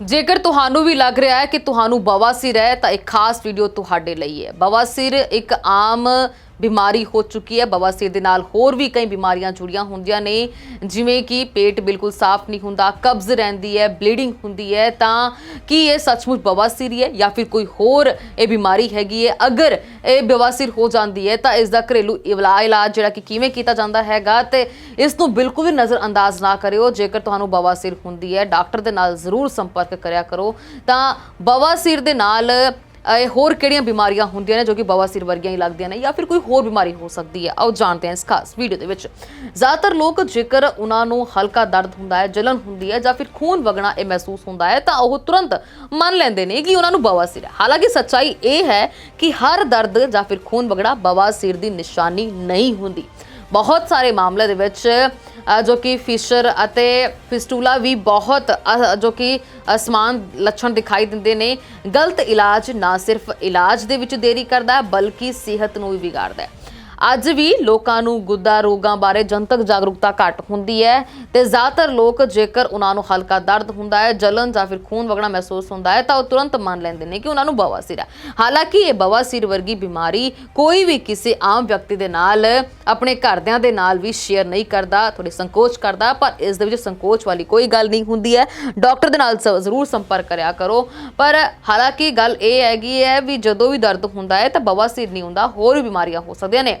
ਜੇਕਰ ਤੁਹਾਨੂੰ ਵੀ ਲੱਗ ਰਿਹਾ ਹੈ ਕਿ ਤੁਹਾਨੂੰ ਬਵਾਸੀਰ ਹੈ ਤਾਂ ਇੱਕ ਖਾਸ ਵੀਡੀਓ ਤੁਹਾਡੇ ਲਈ ਹੈ। ਬਵਾਸੀਰ ਇੱਕ ਆਮ ਬਿਮਾਰੀ ਹੋ ਚੁੱਕੀ ਹੈ। ਬਵਾਸੀਰ ਦੇ ਨਾਲ ਹੋਰ ਵੀ ਕਈ ਬਿਮਾਰੀਆਂ ਜੁੜੀਆਂ ਹੁੰਦੀਆਂ ਨੇ। ਜਿਵੇਂ ਕਿ ਪੇਟ ਬਿਲਕੁਲ ਸਾਫ਼ ਨਹੀਂ ਹੁੰਦਾ, ਕਬਜ਼ ਰਹਿੰਦੀ ਹੈ, ਬਲੀਡਿੰਗ ਹੁੰਦੀ ਹੈ। ਤਾਂ ਕੀ ਇਹ ਸੱਚਮੁੱਚ ਬਵਾਸੀਰ ਹੈ ਜਾਂ ਫਿਰ ਕੋਈ ਹੋਰ ਇਹ ਬਿਮਾਰੀ ਹੈਗੀ ਹੈ? ਅਗਰ ਇਹ ਬਵਾਸੀਰ ਹੋ ਜਾਂਦੀ ਹੈ ਤਾਂ ਇਸ ਦਾ ਘਰੇਲੂ ਇਵਲਾ, ਇਲਾਜ ਜਿਹੜਾ ਕਿ ਕਿਵੇਂ ਕੀਤਾ ਜਾਂਦਾ ਹੈਗਾ ਤੇ ਇਸ ਨੂੰ ਬਿਲਕੁਲ ਵੀ ਨਜ਼ਰ ਅੰਦਾਜ਼ ਨਾ ਕਰਿਓ। ਜੇਕਰ ਤੁਹਾਨੂੰ ਬਵਾਸੀਰ ਹੁੰਦੀ ਹੈ, ਡਾਕਟਰ ਦੇ ਨਾਲ ਜ਼ਰੂਰ ਸੰਪਰਕ ਕਰਿਆ ਕਰੋ। ਤਾਂ ਬਵਾਸੀਰ ਦੇ ਨਾਲ ਇਹ ਹੋਰ ਕਿਹੜੀਆਂ ਬਿਮਾਰੀਆਂ ਹੁੰਦੀਆਂ ਨੇ ਜੋ ਕਿ ਬਵਾਸੀਰ ਵਰਗੀਆਂ ਹੀ ਲੱਗਦੀਆਂ ਨੇ ਜਾਂ ਫਿਰ ਕੋਈ ਹੋਰ ਬਿਮਾਰੀ ਹੋ ਸਕਦੀ ਹੈ? ਆਓ ਜਾਣਦੇ ਹਾਂ ਇਸ ਖਾਸ ਵੀਡੀਓ ਦੇ ਵਿੱਚ। ਜ਼ਿਆਦਾਤਰ ਲੋਕ ਜੇਕਰ ਉਹਨਾਂ ਨੂੰ ਹਲਕਾ ਦਰਦ ਹੁੰਦਾ ਹੈ, ਜਲਨ ਹੁੰਦੀ ਹੈ ਜਾਂ ਫਿਰ ਖੂਨ ਵਗਣਾ ਇਹ ਮਹਿਸੂਸ ਹੁੰਦਾ ਹੈ, ਤਾਂ ਉਹ ਤੁਰੰਤ ਮੰਨ ਲੈਂਦੇ ਨੇ ਕਿ ਉਹਨਾਂ ਨੂੰ ਬਵਾਸੀਰ ਹੈ। ਹਾਲਾਂਕਿ ਸੱਚਾਈ ਇਹ ਹੈ ਕਿ ਹਰ ਦਰਦ ਜਾਂ ਫਿਰ ਖੂਨ ਵਗਣਾ ਬਵਾਸੀਰ ਦੀ ਨਿਸ਼ਾਨੀ ਨਹੀਂ ਹੁੰਦੀ। ਬਹੁਤ ਸਾਰੇ ਮਾਮਲੇ ਦੇ ਵਿੱਚ ਜੋ ਕਿ ਫਿਸ਼ਰ ਅਤੇ ਫਿਸਟੂਲਾ ਵੀ ਬਹੁਤ ਅ, ਜੋ ਕਿ ਅਸਮਾਨ ਲੱਛਣ ਦਿਖਾਈ ਦਿੰਦੇ ਨੇ। ਗਲਤ ਇਲਾਜ ਨਾ ਸਿਰਫ ਇਲਾਜ ਦੇ ਵਿੱਚ ਦੇਰੀ ਕਰਦਾ ਬਲਕਿ ਸਿਹਤ ਨੂੰ ਵੀ ਵਿਗਾੜਦਾ ਹੈ। ਅੱਜ ਵੀ ਲੋਕਾਂ ਨੂੰ ਗੁੱਦਾ ਰੋਗਾਂ ਬਾਰੇ ਜਨਤਕ ਜਾਗਰੂਕਤਾ ਘੱਟ ਹੁੰਦੀ ਹੈ ਤੇ ਜ਼ਿਆਦਾਤਰ ਲੋਕ ਜੇਕਰ ਉਹਨਾਂ ਨੂੰ ਹਲਕਾ ਦਰਦ ਹੁੰਦਾ ਹੈ, ਜਲਨ ਜਾਂ ਫਿਰ ਖੂਨ ਵਗਣਾ ਮਹਿਸੂਸ ਹੁੰਦਾ ਹੈ ਤਾਂ ਉਹ ਤੁਰੰਤ ਮੰਨ ਲੈਂਦੇ ਨੇ ਕਿ ਉਹਨਾਂ ਨੂੰ ਬਵਾਸੀਰ ਹੈ। ਹਾਲਾਂਕਿ ਇਹ ਬਵਾਸੀਰ ਵਰਗੀ ਬਿਮਾਰੀ ਕੋਈ ਵੀ ਕਿਸੇ ਆਮ ਵਿਅਕਤੀ ਦੇ ਨਾਲ, ਆਪਣੇ ਘਰਦਿਆਂ ਦੇ ਨਾਲ ਵੀ ਸ਼ੇਅਰ ਨਹੀਂ ਕਰਦਾ ਥੋੜੀ ਸੰਕੋਚ ਕਰਦਾ, ਪਰ ਇਸ ਦੇ ਵਿੱਚ ਸੰਕੋਚ ਵਾਲੀ ਕੋਈ ਗੱਲ ਨਹੀਂ ਹੁੰਦੀ ਹੈ। ਡਾਕਟਰ ਦੇ ਨਾਲ ਸ- ਜ਼ਰੂਰ ਸੰਪਰਕ ਕਰਿਆ ਕਰੋ। ਪਰ ਹਾਲਾਂਕਿ ਗੱਲ ਇਹ ਹੈਗੀ ਹੈ ਵੀ ਜਦੋਂ ਵੀ ਦਰਦ ਹੁੰਦਾ ਹੈ ਤਾਂ ਬਵਾਸੀਰ ਨਹੀਂ ਹੁੰਦਾ, ਹੋਰ ਵੀ ਬਿਮਾਰੀਆਂ ਹੋ ਸਕਦੀਆਂ ਨੇ।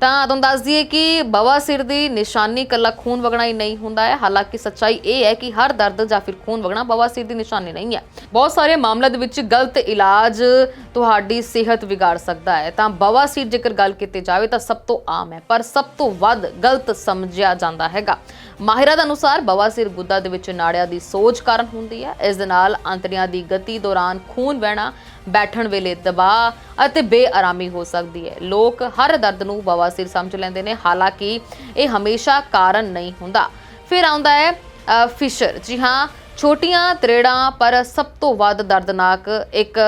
ਤਾਂ ਤੁਹਾਨੂੰ ਦੱਸ ਦਈਏ ਕਿ ਬਵਾਸੀਰ ਦੀ ਨਿਸ਼ਾਨੀ ਕੱਲਾ ਖੂਨ ਵਗਣਾ ਹੀ ਨਹੀਂ ਹੁੰਦਾ ਹੈ। ਹਾਲਾਂਕਿ ਸੱਚਾਈ ਇਹ ਹੈ ਕਿ ਹਰ ਦਰਦ ਜਾਂ ਫਿਰ ਖੂਨ ਵਗਣਾ ਬਵਾਸੀਰ ਦੀ ਨਿਸ਼ਾਨੀ ਨਹੀਂ ਹੈ। ਬਹੁਤ ਸਾਰੇ ਮਾਮਲਿਆਂ ਦੇ ਵਿੱਚ ਗਲਤ ਇਲਾਜ ਤੁਹਾਡੀ ਸਿਹਤ ਵਿਗਾੜ ਸਕਦਾ ਹੈ। ਤਾਂ ਬਵਾਸੀਰ ਜੇਕਰ ਗੱਲ ਕੀਤੀ ਜਾਵੇ ਤਾਂ ਸਭ ਤੋਂ ਆਮ ਹੈ, ਪਰ ਸਭ ਤੋਂ ਵੱਧ ਗਲਤ ਸਮਝਿਆ ਜਾਂਦਾ ਹੈਗਾ। ਮਾਹਿਰਾਂ ਦੇ ਅਨੁਸਾਰ ਬਵਾਸੀਰ ਗੁੱਦਾ ਦੇ ਵਿੱਚ ਨਾੜਿਆਂ ਦੀ ਸੋਜ ਕਾਰਨ ਹੁੰਦੀ ਹੈ। ਇਸ ਦੇ ਨਾਲ ਅੰਤੜੀਆਂ ਦੀ ਗਤੀ ਦੌਰਾਨ ਖੂਨ ਵਹਿਣਾ, ਬੈਠਣ ਵੇਲੇ ਦਬਾਅ ਅਤੇ ਬੇਆਰਾਮੀ ਹੋ ਸਕਦੀ ਹੈ। ਲੋਕ ਹਰ ਦਰਦ ਨੂੰ ਬਵਾਸੀਰ ਸਮਝ ਲੈਂਦੇ ਨੇ, ਹਾਲਾਂਕਿ ਇਹ ਹਮੇਸ਼ਾ ਕਾਰਨ ਨਹੀਂ ਹੁੰਦਾ। ਫਿਰ ਆਉਂਦਾ ਹੈ ਫਿਸ਼ਰ। ਜੀ ਹਾਂ, ਛੋਟੀਆਂ ਤਰੇੜਾਂ, ਪਰ ਸਭ ਤੋਂ ਵੱਧ ਦਰਦਨਾਕ ਇੱਕ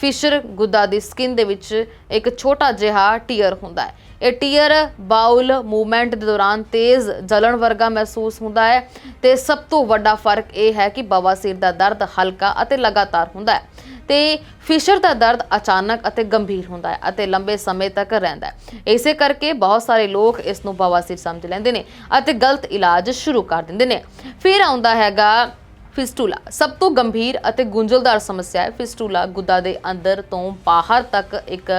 ਫਿਸ਼ਰ ਗੁੱਦਾ ਦੀ ਸਕਿਨ ਦੇ ਵਿੱਚ ਇੱਕ ਛੋਟਾ ਜਿਹਾ ਟੀਅਰ ਹੁੰਦਾ ਹੈ। ਇਹ ਟੀਅਰ ਬਾਉਲ ਮੂਵਮੈਂਟ ਦੇ ਦੌਰਾਨ ਤੇਜ਼ ਜਲਣ ਵਰਗਾ ਮਹਿਸੂਸ ਹੁੰਦਾ ਹੈ ਤੇ ਸਭ ਤੋਂ ਵੱਡਾ ਫ਼ਰਕ ਇਹ ਹੈ ਕਿ ਬਵਾਸੀਰ ਦਾ ਦਰਦ ਹਲਕਾ ਅਤੇ ਲਗਾਤਾਰ ਹੁੰਦਾ ਹੈ। ਤੇ ਫਿਸ਼ਰ ਦਾ ਦਰਦ ਅਚਾਨਕ ਅਤੇ ਗੰਭੀਰ ਹੁੰਦਾ ਹੈ ਅਤੇ ਲੰਬੇ ਸਮੇਂ ਤੱਕ ਰਹਿੰਦਾ ਹੈ। ਇਸੇ ਕਰਕੇ ਬਹੁਤ ਸਾਰੇ ਲੋਕ ਇਸ ਨੂੰ ਬਵਾਸੀਰ ਸਮਝ ਲੈਂਦੇ ਨੇ ਅਤੇ ਗਲਤ ਇਲਾਜ ਸ਼ੁਰੂ ਕਰ ਦਿੰਦੇ ਨੇ। ਫਿਰ ਆਉਂਦਾ ਹੈਗਾ ਫਿਸਟੂਲਾ। ਸਭ ਤੋਂ ਗੰਭੀਰ ਅਤੇ ਗੁੰਝਲਦਾਰ ਸਮੱਸਿਆ ਹੈ ਫਿਸਟੂਲਾ ਗੁੱਦਾ ਦੇ ਅੰਦਰ ਤੋਂ ਬਾਹਰ ਤੱਕ ਇੱਕ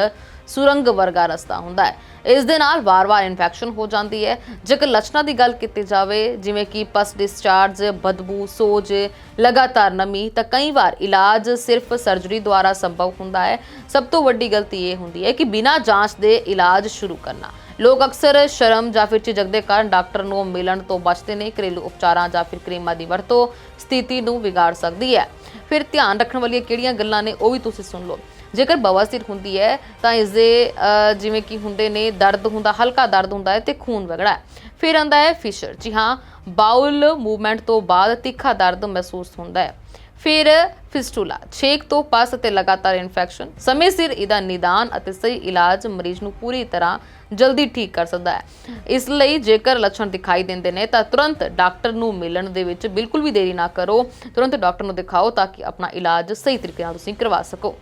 ਸੁਰੰਗ ਵਰਗਾ ਰਸਤਾ ਹੁੰਦਾ ਹੈ। ਇਸ ਦੇ ਨਾਲ ਵਾਰ-ਵਾਰ ਇਨਫੈਕਸ਼ਨ ਹੋ ਜਾਂਦੀ ਹੈ। ਜੇਕਰ ਲੱਛਣਾਂ ਦੀ ਗੱਲ ਕੀਤੀ ਜਾਵੇ, ਜਿਵੇਂ ਕਿ ਪਸ ਡਿਸਚਾਰਜ ਬਦਬੂ, ਸੋਜ ਲਗਾਤਾਰ ਨਮੀ, ਤਾਂ ਕਈ ਵਾਰ ਇਲਾਜ ਸਿਰਫ ਸਰਜਰੀ ਦੁਆਰਾ ਸੰਭਵ ਹੁੰਦਾ ਹੈ। ਸਭ ਤੋਂ ਵੱਡੀ ਗਲਤੀ ਇਹ ਹੁੰਦੀ ਹੈ ਕਿ ਬਿਨਾਂ ਜਾਂਚ ਦੇ ਇਲਾਜ ਸ਼ੁਰੂ ਕਰਨਾ। ਲੋਕ ਅਕਸਰ ਸ਼ਰਮ ਜਾਂ ਫਿਰ ਝਿਜਕ ਦੇ ਕਾਰਨ ਡਾਕਟਰ ਨੂੰ ਮਿਲਣ ਤੋਂ ਬਚਦੇ ਨੇ। ਘਰੇਲੂ ਉਪਚਾਰਾਂ ਜਾਂ ਫਿਰ ਕਰੀਮਾਂ ਦੀ ਵਰਤੋਂ ਸਥਿਤੀ ਨੂੰ ਵਿਗਾੜ ਸਕਦੀ ਹੈ। ਫਿਰ ਧਿਆਨ ਰੱਖਣ ਵਾਲੀਆਂ ਕਿਹੜੀਆਂ ਗੱਲਾਂ ਨੇ, ਉਹ ਵੀ ਤੁਸੀਂ ਸੁਣ ਲਓ। ਜੇਕਰ ਬਵਾਸੀਰ ਹੁੰਦੀ ਹੈ, ਤਾਂ ਇਸ ਦੇ ਜਿਵੇਂ ਕਿ ਹੁੰਦੇ ਨੇ, ਦਰਦ ਹੁੰਦਾ, ਹਲਕਾ ਦਰਦ ਹੁੰਦਾ ਹੈ ਤੇ ਖੂਨ ਵਗੜਾ ਹੈ। ਫਿਰ ਆਂਦਾ ਹੈ ਫਿਸ਼ਰ। ਜੀ ਹਾਂ ਬਾਉਲ ਮੂਵਮੈਂਟ ਤੋਂ ਬਾਅਦ ਤਿੱਖਾ ਦਰਦ ਮਹਿਸੂਸ ਹੁੰਦਾ ਹੈ। ਫਿਰ ਫਿਸਟੂਲਾ, ਛੇਕ ਤੋਂ ਪਸ ਅਤੇ ਲਗਾਤਾਰ ਇਨਫੈਕਸ਼ਨ। ਸਮੇਂ ਸਿਰ ਇਹਦਾ ਨਿਦਾਨ ਅਤੇ ਸਹੀ ਇਲਾਜ ਮਰੀਜ਼ ਨੂੰ ਪੂਰੀ ਤਰ੍ਹਾਂ ਜਲਦੀ ਠੀਕ ਕਰ ਸਕਦਾ ਹੈ। ਇਸ ਲਈ ਜੇਕਰ ਲੱਛਣ ਦਿਖਾਈ ਦਿੰਦੇ ਨੇ, ਤਾਂ ਤੁਰੰਤ ਡਾਕਟਰ ਨੂੰ ਮਿਲਣ ਦੇ ਵਿੱਚ ਬਿਲਕੁਲ ਵੀ ਦੇਰੀ ਨਾ ਕਰੋ। ਤੁਰੰਤ ਡਾਕਟਰ ਨੂੰ ਦਿਖਾਓ ਤਾਂ ਕਿ ਆਪਣਾ ਇਲਾਜ ਸਹੀ ਤਰੀਕੇ ਨਾਲ ਤੁਸੀਂ ਕਰਵਾ ਸਕੋ।